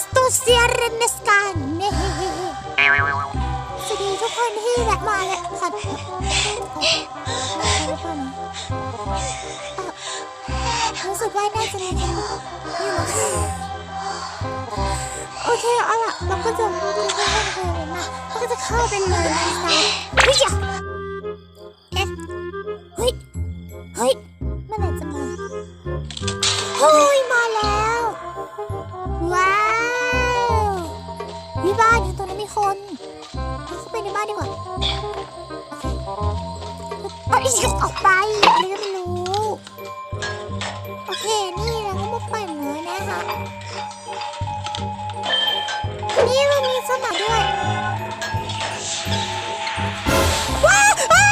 สตูเซียเรนเนสกันเน่สวัสดีทุกคนที่แวะมาและขอโทษทุกคนรู้สึกว่าน่าจะมีคนอยู่โอเคเอาล่ะเราก็จะเรื่องเลงนะเราก็จะเข้าไปเลยในะ ดีกว่าโอเคเอาอีกออกไปอะไรก็ไม่รู้ โอเค นี่เราก็มาปั่นเลยนะคะ นี่เรามีสมัครด้วยว้า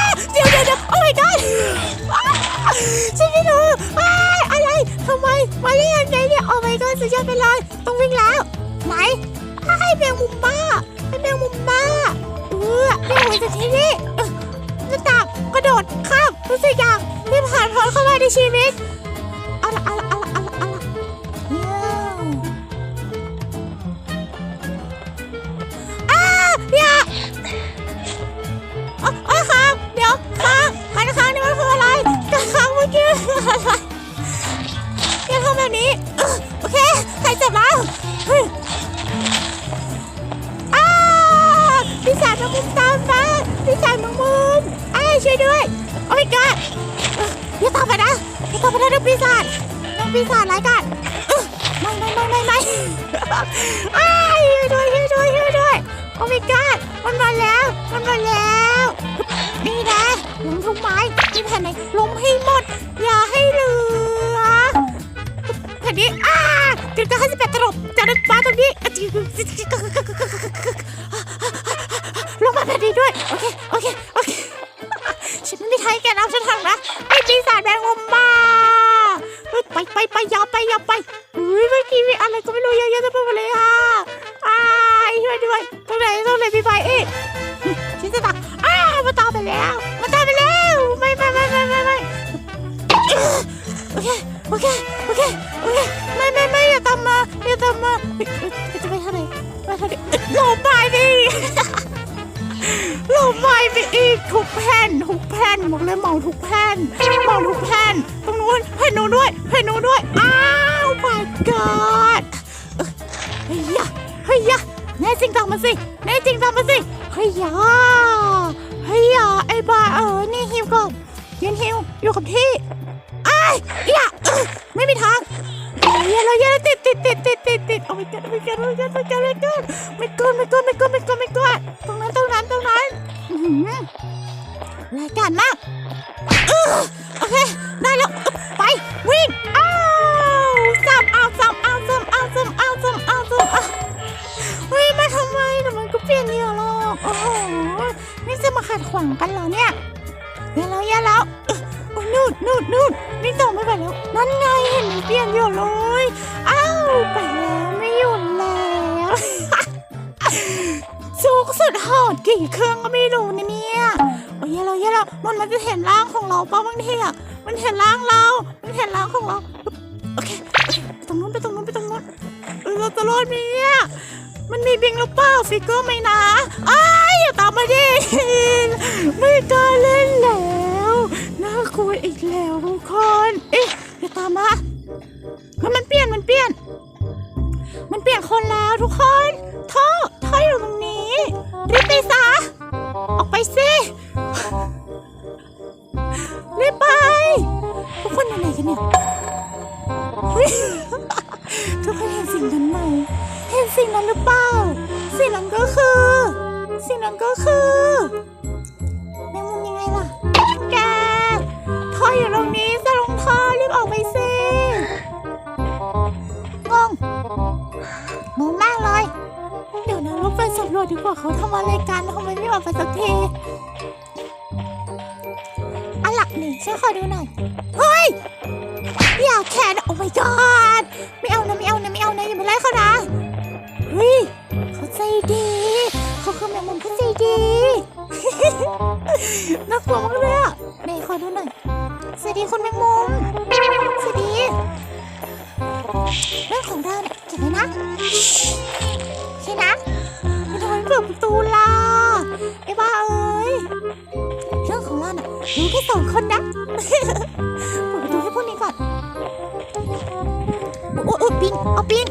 วเดี๋ยวเดี๋ยวเดี๋ยวโอ้ my god ฉันไม่รู้อะไรทำไมมาได้ยังไงเนี่ยโอ้ my god สุดยอดไปเลยต้องวิ่งแล้วไหนให้แมงมุมบ้าานพ้นเปีศาจร้ายกาจไม่ไม่ไม่ไม่ไม่อ้ายช่วยด้วยช่วยด้วยช่วยด้วยโอ้ my god มันมาแล้ว มันมาแล้ว นี่นะลงทุกไม้ที่แผ่นไหนลงให้หมด อย่าให้เหลือแผ่นนี้อ้าเกิดการห้าสิบแปดตลบจากนั้นมาตรงนี้ลงมาแผ่นนี้ด้วย โอเค โอเค โอเค ฉันไม่มีทางให้แกรับฉันทางนะ ไปไปอยาไปอยาไปอุ้ยเมื่อกี้มีอะไรก็ไม่รู้เยอะแยะเต็มไปหมดเลยค่ะอ้ายช่วยด้วยตรงไหนตรงไหนพี่ไปเอ๊ะฉันจะตักอ้ามันตามไปแล้วมันตามไปแล้วไม่ไม่ไม่ไม่ไม่ไม่โอเคโอเคโอเคโอเคไม่ไม่ไม่อย่าตามาอย่าตามาจะไปทางไหนไปทางไหนหลบไปดิเราไม่ไปอีกทุกแผ่นทุกแผ่นบอกเลยเหมาทุกแผ่นเหมาทุกแผ่นตรง นู้นแผ่นูด้วยแผ่นนู้นด้วย อ้าว my god เอ้ยเฮ้ยยะเฮ้ยยะแน่จริงตามมาสิแน่จริงตามมาสิเฮ้ยยะเฮ้ยยะไอ้บ้าเออนี่ฮิวก่อนยืนฮิวอยู่กับที่ไอ้ยยะไม่มีทางเฮ้ยเราเยอะติดติดติดติดติดติดโอ้ my god โอ้ my god โอ้ my god โอ้ my god ไม่กด วิ่งอ้าวซ้ำเอาซ้ำเอาซ้ำเอาซ้ำเอาซ้ำเอาซ้ำเอาเฮ้ยมาทำไมแต่มันก็เปลี่ยนเยอะหรอกโอ้โหนี่จะมาขัดขวางกันเหรอเนี่ยเดี๋ยวแล้วอย่าแล้วโอ้ยนู่นนู่นนู่นนี่ต่อไม่ไหวแล้วนั่นไงเห็นมันเปลี่ยนเยอะเลยอ้าวไปแล้วไม่หยุดแล้วสูงสุดโหดกี่เครื่องก็ไม่รู้นะเนี่ย โอ้ยเราเยอะแล้วมันมันจะเห็นร่างของเราป่ะบางทีอะมันเห็นร่างเรา มันเห็นร่างของเราโอเคไปตรงนู้นไปตรงนู้นไปตรงนู้นเออเราจะรอดไหมเนี่ยมันมีบิงหรือเปล่าฟิกเกอร์ไหมนะอ้ายอย่าตามมาดิไม่กล้าเล่นแล้วน่ากลัวอีกแล้วทุกคนเอ๊ะอย่าตามมาเฮ้ยมันเปลี่ยนมันเปลี่ยน มันเปลี่ยนคนแล้วทุกคนท่อท่ออยู่ตรงนี้รีบไปซะออกไปสิ สิ่งนั้นหรือเปล่า สิ่งนั้นก็คือ สิ่งนั้นก็คือแมงมุมยังไงล่ะ แกท่ออยู่ตรงนี้จะลงท่อรีบออกไปสิ งง งงมากเลย เดี๋ยวนะเราไปสำรวจดีกว่าเขาทำอะไรกันทำไมไม่ออกไปสักทีอันหลักหนึ่งช่วยขอดูหน่อย เฮ้ย อย่าแขนโอ้ my god ไม่เอานะไม่เอานะไม่เอา คือแมงมุมเขาใจดี น่ากลัวมากเลยอะไหนขอดูหน่อย สวัสดีคุณแมงมุม สวัสดี เรื่องของเราเนี่ยเก็บไว้นะ ใช่นะไม่ทำไมเปิดประตูล่ะไอ้บ้าเอ้ย เรื่องของเราน่ะรู้แค่สองคนนะเปิดประตูให้พวกนี้ก่อนโอ้โอ้ปิงเอาปิง